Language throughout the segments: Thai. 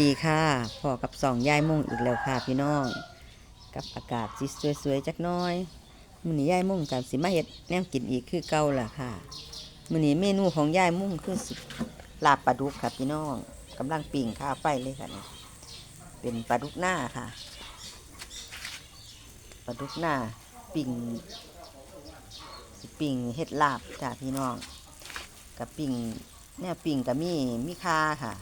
ดีค่ะพอกับสองยายมุ่งอีกแล้วค่ะพี่น้อง กับอากาศสิสวยๆจักน้อยมื้อนี้ยายมุ่งกับสิมาเฮ็ดแนวกินอีกคือเก่าล่ะค่ะมื้อนี้เมนูของยายมุ่งคือสิลาบปลาดุกค่ะพี่น้องกำลังปิ่งข้าวไฟเลยค่ะนี่เป็นปลาดุกหน้าค่ะปลาดุกหน้าปิ่งสิปิ่งเฮ็ดลาบจ้าพี่น้องกับปิ่งแนวปิ่งกับมีมีคาค่ะ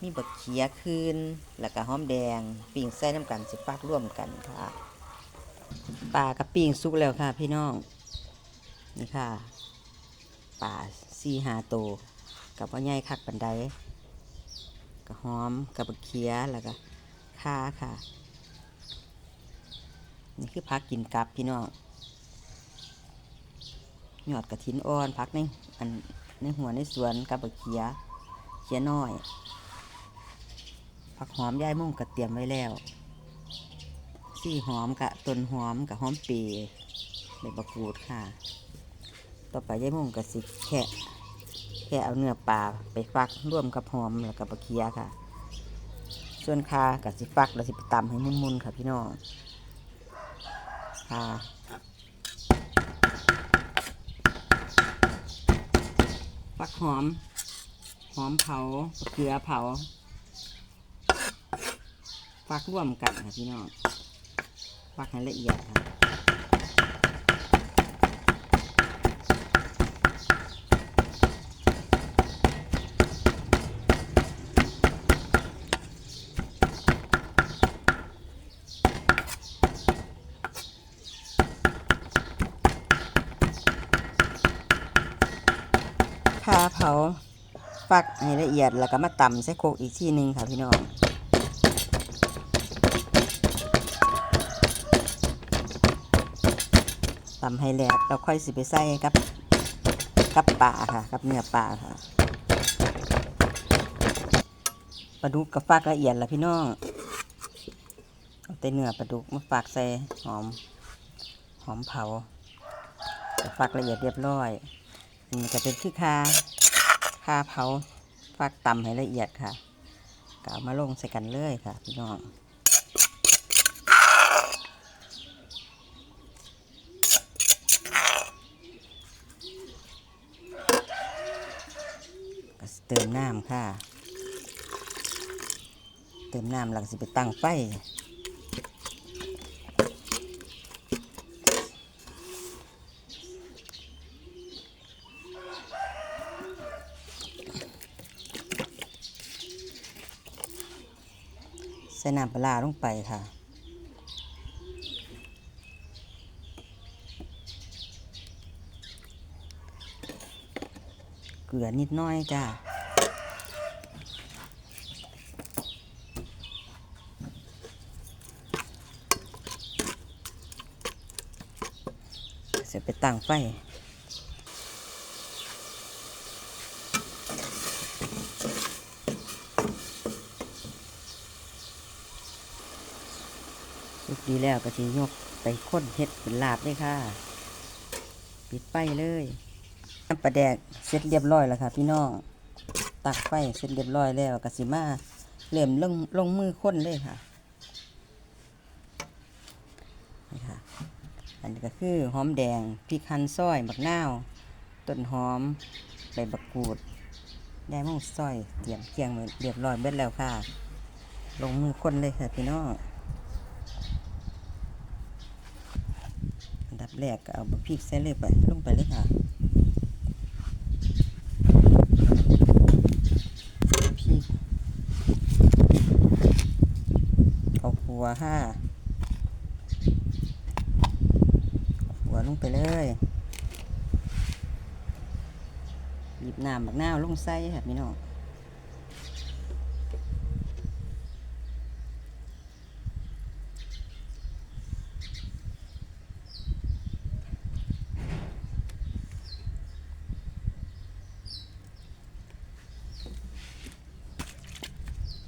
มีบักเขียคืนแล้วก็หอมแดงปิ้งใส่น้ำกันสิฟักร่วมกันค่ะปลากับปิ้งสุกแล้วค่ะ พี่น้องนี่ค่ะปลาซีหาโตกับว่าใหญ่คักปันไดกับหอมกับบักเขียแล้วก็ข่าค่ะ นี่คือพักกินกับพี่น้องหยอดกระถินอ่อนพักในอันในหัวในสวนกับบักเขียเขียน้อย ผักหอมยายมุ่งกะเตรียมไว้แล้วซี่หอมกะต้นหอมกะหอมปีใบมะกรูดค่ะ ต่อไปยายมุ่งกะสิแค่แค่เอาเนื้อปลาไปฟักร่วมกับหอมแล้วกับปลาเคียค่ะ ส่วนคากะสิฟักแล้วสิไปตำให้มุนๆค่ะพี่น้องค่ะฟักหอม หอมเผาเกลือเผา ฟักร่วมกันค่ะพี่น้องฟักให้ละเอียดค่ะพาเผาฟักให้ละเอียดแล้วก็มาตำใส่โคกอีกที่หนึ่งค่ะพี่น้อง ตำให้แหลกแล้วค่อยสิไปใส่กับกับปลาค่ะ กับเนื้อปลาค่ะปลาดุกกับฟักละเอียดละพี่น้องเอาแต่เนื้อปลาดุกมาฝากใส่หอมหอมเผากับฟักละเอียดเรียบร้อยอันนี้ก็เป็นคือคาคาเผาฟักตำให้ละเอียดค่ะก็เอามาลงใส่กันเลยค่ะพี่น้อง เติมน้ำค่ะ เติมน้ำหลังสิไปตั้งไฟใส่น้ำปลาร้าลงไปค่ะ เกลือนิดหน้อยจ้าเสร็จไปตั้งไฟสุกดีแล้วก็จะยกไปค้นเห็ดเป็นลาบเลยค่ะ ปิดไฟเลย น้ำปลาแดกเสร็จเรียบร้อยแล้วค่ะ พี่น้อง ตักไฟเสร็จเรียบร้อยแล้วก็สิมาเริ่มลงลงมือค้นเลยค่ะนี่ค่ะ อันนี้ก็คือหอมแดงพริกหั่นซอยบักนาว ต้นหอมใบบักกูดได้หมูซอยเตรียมเคียงเรียบร้อยเบ็ดแล้วค่ะ ลงมือค้นเลยค่ะพี่น้องอันดับแรกก็เอาบักพริกใส่เลยไปลงไปเลยค่ะพริกเอา หัวค่ะเอาหัวลงไปเลยหยิบน้ำบักน้าวลงใส่ค่ะพี่น้อง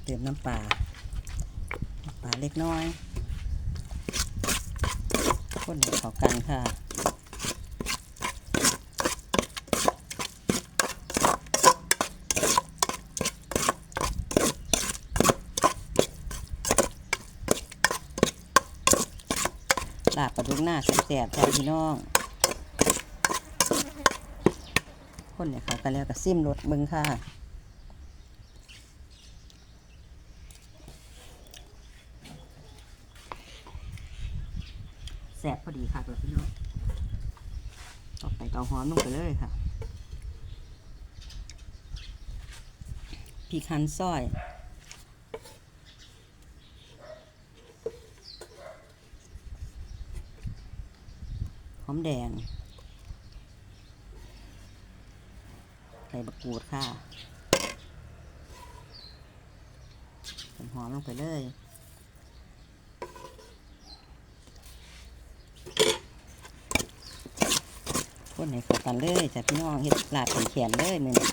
เติมน้ำปลาาเล็กน้อยคนเข้ากันค่ะลาบปลาดุกหน้าแสบๆจ้าพี่น้อง คนเนี่ยเขากันแล้วก็ซิมรถเบิ้งค่ะ บพอดีค่ะแล้วพี่น้องต่อไปเกาหอมลงไปเลยค่ะพริกหั่นซอยหอมแดงใส่บะกรูดค่ะหอมลงไปเลย คนให้เข้ากันเลยจ้ะพี่น้องเฮ็ดลาบเป็นแขนเลยมือนี้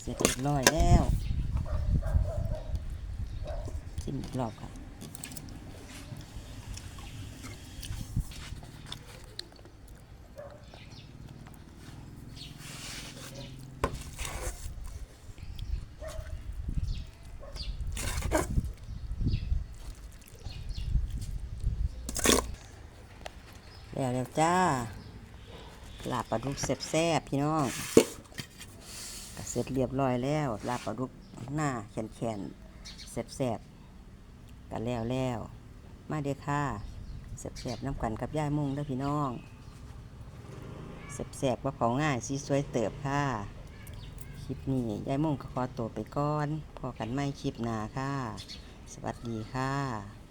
เสร็จเรียบร้อยแล้ว ชิมอีกรอบค่ะ แล้วแล้วจ้าลาบปลาดุกแซ่บๆพี่น้องเสร็จเรียบร้อยแล้วลาบปลาดุกหน้าแขนๆแซ่บๆ กันแล้วแล้ว มาเด้อค่ะแซ่บๆน้ำกันกับย่ายมุ่งเด้อพี่น้องแซ่บๆว่าเขาง่ายสีสวยเติบค่ะ คลิปนี้ย่ายมุ่งก็ขอตัวไปก่อน พอกันไม่คลิปหนาค่ะ สวัสดีค่ะ